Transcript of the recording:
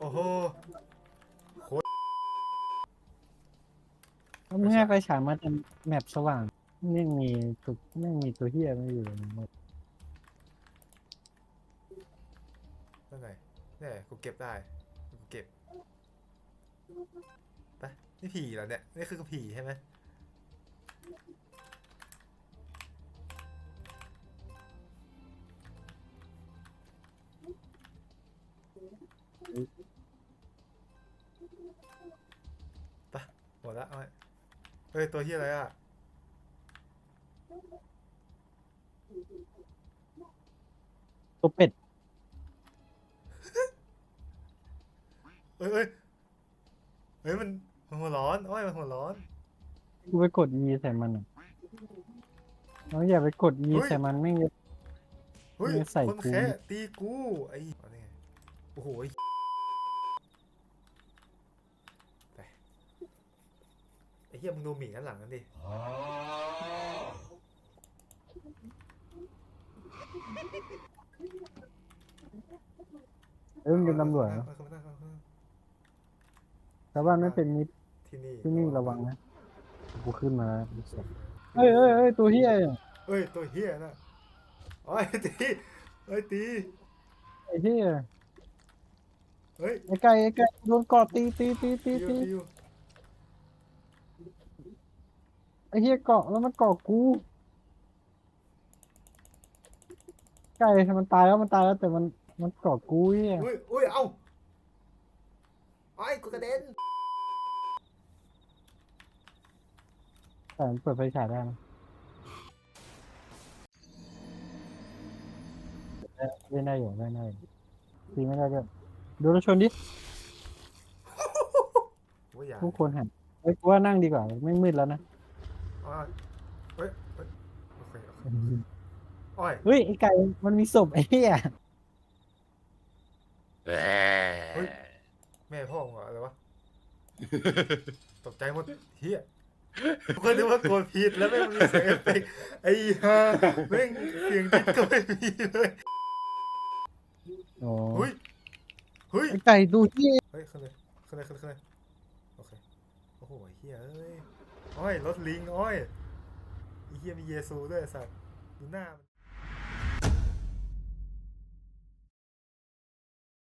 โอ้โหแล้วมึงให้ไฟฉายมาทำแมปสว่างไม่มีตัวไม่มีตัวเฮียไม่อยู่ในหมดนั่นไงเนี่ยกูเก็บได้กูเก็บไปนี่ผีเหรอเนี่ยนี่คือผีใช่ไหม ไปหมดละเอาไว้เฮ้ย ตัวที่อะไรอะ ตัวเป็ดเฮ้ยเฮ้ยเฮ้ยมันมันหัวร้อนโอ้ยมันหัวร้อน กูไปกด E ใส่มันอะน้องอย่าไปกด E เฮ้ย ใส่มันไม่งั้นเฮ้ยมึงใส่คนกู แค่ตีกูไอ้เอานี่ไงโอ้โหไอ้ไปไอ้เหี้ยมึงดูหมีด้านหลังนั่นดิเอ้ยมันเป็นตำรวจมานะมาเข้ามานั่งเข้ามานั่งชาวบ้านไม่เป็นมิตรที่นี่ที่นี่ระวังนะกูขึ้นมาแล้วไอ้สัสเฮ้ยเฮ้ยเฮ้ยตัวเฮียอะเอ้ยตัวเหี้ยน่ะโอ้ยตีเอ้ยตีไอ้เฮีย เฮ้ยไอ้ไก่ไอ้ไก่โดนกอดตีตีตีตีตีตีอยู่ตีอยู่ไอ้เฮียเกาะแล้วมันเกาะกู ไก่มันตายแล้วมันตายแล้วแต่มันมันเกาะกูเฮียอุ้ยอุ้ยเอ้าไอ้ยกูกระเด็นแต่มันเปิดไฟฉายได้นะเล่นได้อยู่เล่นได้อยู่ตีไม่ได้ก็ ดูรถชนดิโอ้ยอย่าทุกคนหันเอ้ยกูว่านั่งดีกว่าไม่มืดแล้วนะอ้อยเฮ้ยเฮ้ยโอเคโอเคอ้อยเฮ้ยไอ้ไก่มันมีศพไอ้เหี้ยแม่พ่อมึงเหรออะไรวะ ตกใจหมดเฮียทุกคนนึกว่ากดผิดแล้วแม่งมีเสียงเอฟเฟกต์ไอ้ห่าแม่งเสียงดิดก็ไม่มีเลยโอ้เฮ้ย เฮ้ย ไอ้ไก่ดูที่เฮ้ยขึ้นเลยขึ้นเลยขึ้นเลยขึ้นเลยโอเค โอ้โหเฮียเอ้ยอ้อยรถลิงอ้อยไอ้เฮียมีเยซูด้วยไอ้สัตว์ดูหน้ามัน